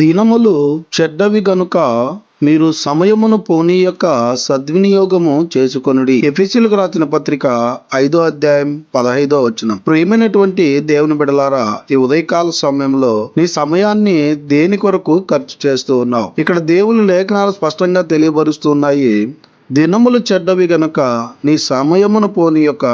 దినములు చెడ్డవి గనుక మీరు సమయమును పోనీయక సద్వినియోగము చేసుకొనుడి. ఎఫీసీలకు రాసిన పత్రిక ఐదో అధ్యాయం పదహైదో వచ్చిన ప్రియమైనటువంటి దేవుని బిడలారా ఈ ఉదయకాల సమయంలో నీ సమయాన్ని దేని కొరకు ఖర్చు చేస్తూ ఉన్నావు? ఇక్కడ దేవుని లేఖనాలు స్పష్టంగా తెలియబరుస్తున్నాయి దినములు చెడ్డవి గనుక నీ సమయమును పోని యొక్క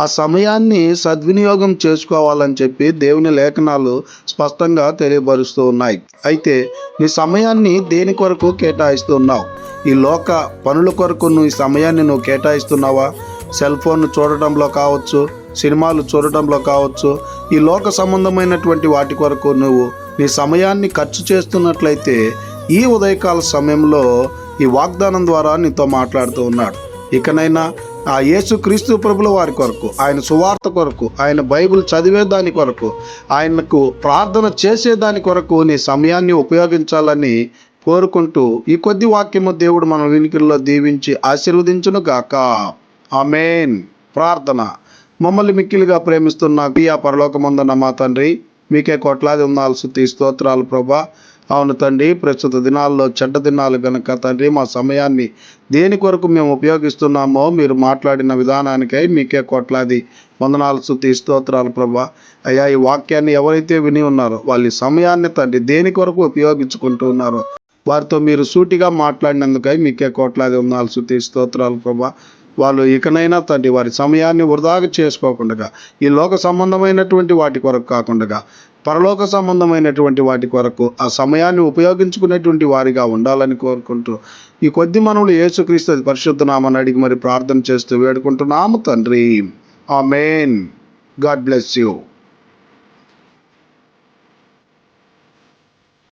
ఆ సమయాన్ని సద్వినియోగం చేసుకోవాలని చెప్పి దేవుని లేఖనాలు స్పష్టంగా తెలియపరుస్తూ ఉన్నాయి. అయితే నీ సమయాన్ని దేని కొరకు కేటాయిస్తున్నావు? ఈ లోక పనుల కొరకు నువ్వు ఈ సమయాన్ని నువ్వు కేటాయిస్తున్నావా? సెల్ ఫోన్ చూడటంలో కావచ్చు సినిమాలు చూడటంలో కావచ్చు ఈ లోక సంబంధమైనటువంటి వాటి కొరకు నువ్వు నీ సమయాన్ని ఖర్చు చేస్తున్నట్లయితే ఈ ఉదయకాల సమయంలో ఈ వాగ్దానం ద్వారా నీతో మాట్లాడుతూ ఉన్నాడు. ఇకనైనా ఆ యేసు క్రీస్తు ప్రభుల వారి కొరకు ఆయన సువార్త కొరకు ఆయన బైబిల్ చదివే దాని కొరకు ఆయనకు ప్రార్థన చేసే దాని కొరకు నీ సమయాన్ని ఉపయోగించాలని కోరుకుంటూ ఈ కొద్ది వాక్యము దేవుడు మన వినికిల్లో దీవించి ఆశీర్వదించును గాక. ఆమెన్. ప్రార్థన. మమ్మల్ని మిక్కిలిగా ప్రేమిస్తున్న పియా పరలోకమందున్న మా తండ్రి మీకే కొట్లాది ఉండాల్సి స్తోత్రాలు ప్రభా. అవును తండ్రి ప్రస్తుత దినాల్లో చెడ్డ దినాలు కనుక తండ్రి మా సమయాన్ని దేని కొరకు మేము ఉపయోగిస్తున్నామో మీరు మాట్లాడిన విధానానికై మీకే కోట్లాది వందనాలు శుద్ధి స్తోత్రాలు ప్రభా. అయ్యా ఈ వాక్యాన్ని ఎవరైతే విని ఉన్నారో వాళ్ళ సమయాన్ని తండ్రి దేని కొరకు ఉపయోగించుకుంటూ ఉన్నారో వారితో మీరు సూటిగా మాట్లాడినందుకై మీకే కోట్లాది వందనాలు శుద్ధి స్తోత్రాలు ప్రభా. వాళ్ళు ఇకనైనా తండ్రి వారి సమయాన్ని వృధాగా చేసుకోకుండా ఈ లోక సంబంధమైనటువంటి వాటి కొరకు కాకుండా పరలోక సంబంధమైనటువంటి వాటి కొరకు ఆ సమయాన్ని ఉపయోగించుకునేటువంటి వారిగా ఉండాలని కోరుకుంటూ ఈ కొద్ది మనవులు యేసుక్రీస్తు పరిశుద్ధనామని అడిగి మరి ప్రార్థన చేస్తూ వేడుకుంటున్నాము తండ్రి. ఆ మెయిన్ గాడ్ బ్లెస్ యూ.